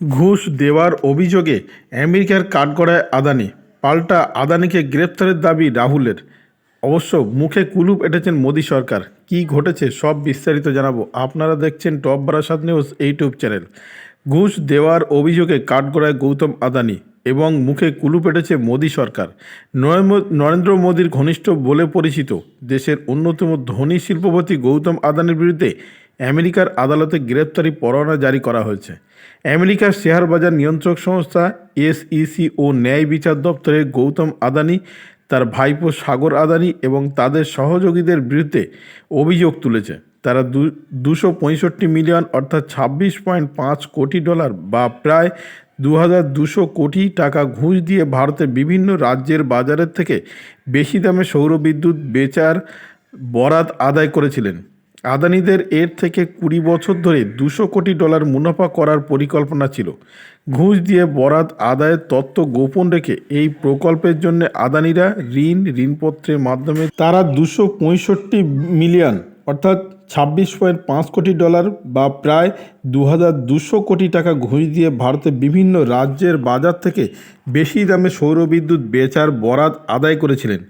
ঘুষ দেওয়ার অভিযোগে আমেরিকার কাঠগড়ায় আদানি, পাল্টা আদানিকে গ্রেপ্তারের দাবি রাহুলের। অবশ্য মুখে কুলুপ এঁটেছেন মোদী সরকার। কি ঘটেছে সব বিস্তারিত জানাব। আপনারা দেখছেন top Barasat news YouTube channel. ঘুষ দেওয়ার অভিযোগে কাঠগড়ায় গৌতম আদানি এবং মুখে কুলুপ এঁটেছে মোদী সরকার। নরেন্দ্র মোদীর ঘনিষ্ঠ বলে পরিচিত দেশের অন্যতম ধনী শিল্পপতি গৌতম আদানির বিরুদ্ধে আমেরিকার আদালতে গ্রেপ্তারি পরোয়ানা জারি করা হয়েছে। আমেরিকার শেয়ার বাজার নিয়ন্ত্রক সংস্থা এসইসি ও ন্যায় বিচার দপ্তরে গৌতম আদানি, তার ভাইপো সাগর আদানি এবং তাদের সহযোগীদের বিরুদ্ধে অভিযোগ তুলেছে। তারা দুশো পঁয়ষট্টি মিলিয়ন অর্থাৎ ছাব্বিশ পয়েন্ট পাঁচ কোটি ডলার বা প্রায় দু হাজার দুশো কোটি টাকা ঘুষ দিয়ে ভারতের বিভিন্ন রাজ্যের বাজারের থেকে বেশি দামে সৌরবিদ্যুৎ বেচার বরাত আদায় করেছিলেন। আদানিদের এর থেকে কুড়ি বছর ধরে দুশো কোটি ডলার মুনাফা করার পরিকল্পনা ছিল। ঘুষ দিয়ে বরাদ আদায়ের তত্ত্ব গোপন রেখে এই প্রকল্পের জন্য আদানিরা ঋণ, ঋণপত্রের মাধ্যমে তারা দুশো পঁয়ষট্টি মিলিয়ন অর্থাৎ ছাব্বিশ পয়েন্ট পাঁচ কোটি ডলার বা প্রায় দু হাজার দুশো কোটি টাকা ঘুষ দিয়ে ভারতের বিভিন্ন রাজ্যের বাজার থেকে বেশি দামে সৌরবিদ্যুৎ বেচার বরাত আদায় করেছিলেন।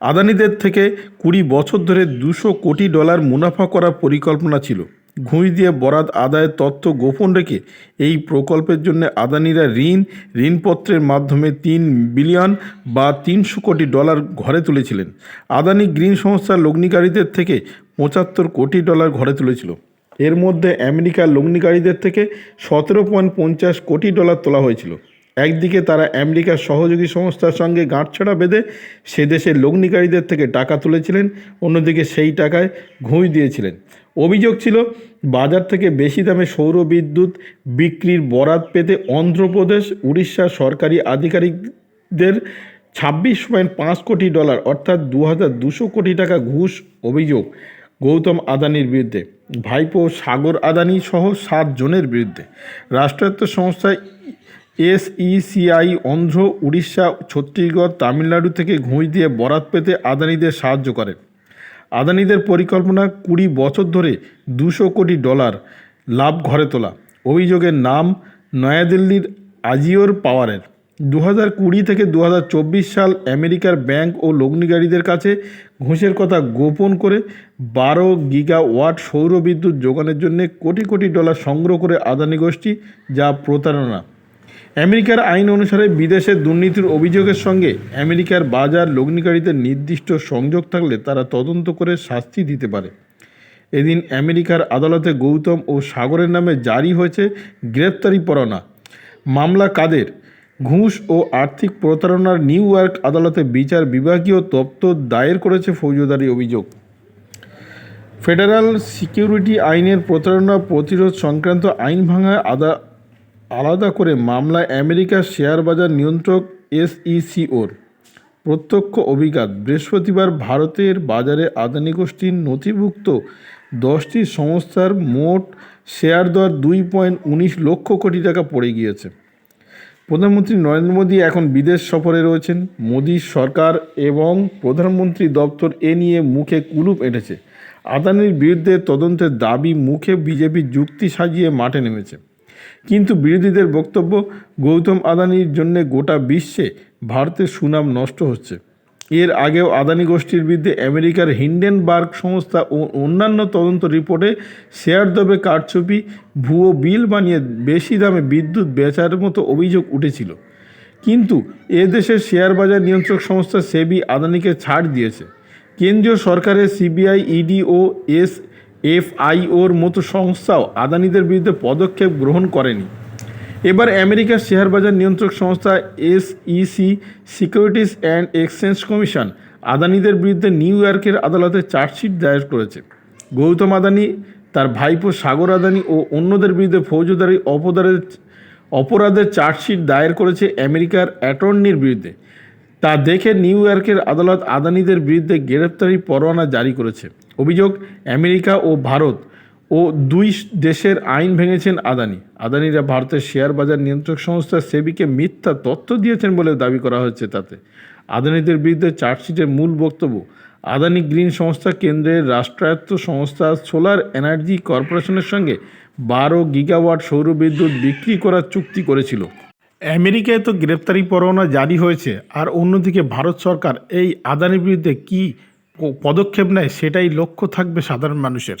আদানিদের থেকে কুড়ি বছর ধরে দুশো কোটি ডলার মুনাফা করার পরিকল্পনা ছিল। ঘুষ দিয়ে বরাদ আদায়ের তথ্য গোপন রেখে এই প্রকল্পের জন্য আদানিরা ঋণ, ঋণপত্রের মাধ্যমে তিন বিলিয়ন বা তিনশো কোটি ডলার ঘরে তুলেছিলেন। আদানি গ্রিন সংস্থার লগ্নিকারীদের থেকে পঁচাত্তর কোটি ডলার ঘরে তুলেছিল। এর মধ্যে আমেরিকার লগ্নিকারীদের থেকে সতেরো পয়েন্ট পঞ্চাশ কোটি ডলার তোলা হয়েছিল। একদিকে তারা আমেরিকার সহযোগী সংস্থার সঙ্গে গাঁটছড়া বেঁধে সে দেশের লগ্নিকারীদের থেকে টাকা তুলেছিলেন, অন্যদিকে সেই টাকায় ঘুষ দিয়েছিলেন। অভিযোগ ছিল, বাজার থেকে বেশি দামে সৌর বিদ্যুৎ বিক্রির বরাত পেতে অন্ধ্রপ্রদেশ উড়িষ্যার সরকারি আধিকারিকদের ছাব্বিশ পয়েন্ট পাঁচ কোটি ডলার, অর্থাৎ দু হাজার দুশো কোটি টাকা ঘুষ অভিযোগ। গৌতম আদানির বিরুদ্ধে, ভাইপো সাগর আদানি সহ সাত জনের বিরুদ্ধে। রাষ্ট্রায়ত্ত সংস্থা এসইসিআই অন্ধ্র, উড়িষ্যা, ছত্তিশগড়, তামিলনাড়ু থেকে ঘুষ দিয়ে বরাত পেতে আদানিদের সাহায্য করে। আদানিদের পরিকল্পনা কুড়ি বছর ধরে দুশো কোটি ডলার লাভ ঘরে তোলা। অভিযোগের নাম নয়াদিল্লির আজিওর পাওয়ারের। দু হাজার কুড়ি থেকে দু হাজার চব্বিশ সাল আমেরিকার ব্যাংক ও লগ্নিকারীদের কাছে ঘুষের কথা গোপন করে বারো গিগা ওয়াট সৌর বিদ্যুৎ যোগানের জন্য কোটি কোটি ডলার সংগ্রহ করে আদানি গোষ্ঠী যা প্রতারণা। আমেরিকার আইন অনুসারে বিদেশের দুর্নীতির অভিযোগের সঙ্গে আমেরিকার বাজার লগ্নিকারীদের নির্দিষ্ট সংযোগ থাকলে তারা তদন্ত করে শাস্তি দিতে পারে। এদিন আমেরিকার আদালতে গৌতম ও সাগরের নামে জারি হয়েছে গ্রেপ্তারি পরোয়ানা। মামলা কাদের? ঘুষ ও আর্থিক প্রতারণার নিউ ইয়র্ক আদালতে বিচার বিভাগীয় দপ্তর দায়ের করেছে ফৌজদারি অভিযোগ। ফেডারাল সিকিউরিটি আইনের প্রতারণা প্রতিরোধ সংক্রান্ত আইন ভাঙায় আদা, আলাদা করে মামলায় আমেরিকার শেয়ার বাজার নিয়ন্ত্রক এসইসিওর। প্রত্যক্ষ অভিঘাত, বৃহস্পতিবার ভারতের বাজারে আদানি গোষ্ঠীর নথিভুক্ত দশটি সংস্থার মোট শেয়ার দর দুই পয়েন্ট উনিশ লক্ষ কোটি টাকা পড়ে গিয়েছে। প্রধানমন্ত্রী নরেন্দ্র মোদী এখন বিদেশ সফরে রয়েছেন। মোদী সরকার এবং প্রধানমন্ত্রী দপ্তর এ নিয়ে মুখে কুলুপ এঁটেছে। আদানির বিরুদ্ধে তদন্তের দাবি মুখে বিজেপি যুক্তি সাজিয়ে মাঠে নেমেছে। কিন্তু বিরোধীদের বক্তব্য, গৌতম আদানির জন্য গোটা বিশ্বে ভারতের সুনাম নষ্ট হচ্ছে। এর আগেও আদানি গোষ্ঠীর বিরুদ্ধে আমেরিকার হিন্ডেনবার্গ সংস্থা ও অন্যান্য তদন্ত রিপোর্টে শেয়ার দবে কারচুপি, ভুয়ো বিল বানিয়ে বেশি দামে বিদ্যুৎ বেচার মতো অভিযোগ উঠেছিল। কিন্তু এ দেশের শেয়ার বাজার নিয়ন্ত্রক সংস্থা সেবি আদানিকে ছাড় দিয়েছে। কেন্দ্রীয় সরকারের সিবিআই, ইডি ও এস এফআইওর মতো সংস্থাও আদানিদের বিরুদ্ধে পদক্ষেপ গ্রহণ করেনি। এবার আমেরিকার শেয়ার বাজার নিয়ন্ত্রক সংস্থা SEC securities and exchange commission আদানিদের বিরুদ্ধে নিউ ইয়র্কের আদালতে চার্জশিট দায়ের করেছে। গৌতম আদানি, তার ভাইপো সাগর আদানি ও অন্যদের বিরুদ্ধে ফৌজদারি অপরাধের অপরাধের চার্জশিট দায়ের করেছে আমেরিকার অ্যাটর্নির বিরুদ্ধে। তা দেখে নিউ ইয়র্কের আদালত আদানিদের বিরুদ্ধে গ্রেপ্তারি পরোয়ানা জারি করেছে। অভিযোগ, আমেরিকা ও ভারত ও দুই দেশের আইন ভেঙেছেন আদানি। আদানিরা ভারতের শেয়ার বাজার নিয়ন্ত্রক সংস্থা সেবিকে মিথ্যা তথ্য দিয়েছেন বলে দাবি করা হচ্ছে তাতে। আদানিদের বিরুদ্ধে চার্জশিটের মূল বক্তব্য, আদানি গ্রিন সংস্থা কেন্দ্রের রাষ্ট্রায়ত্ত সংস্থা সোলার এনার্জি কর্পোরেশনের সঙ্গে বারো গিগাওয়াট সৌরবিদ্যুৎ বিক্রি করার চুক্তি করেছিল। আমেরিকায় তো গ্রেপ্তারি পরোয়ানা জারি হয়েছে, আর অন্যদিকে ভারত সরকার এই আদানির বিরুদ্ধে কী পদক্ষেপ নেয় সেটাই লক্ষ্য থাকবে সাধারণ মানুষের।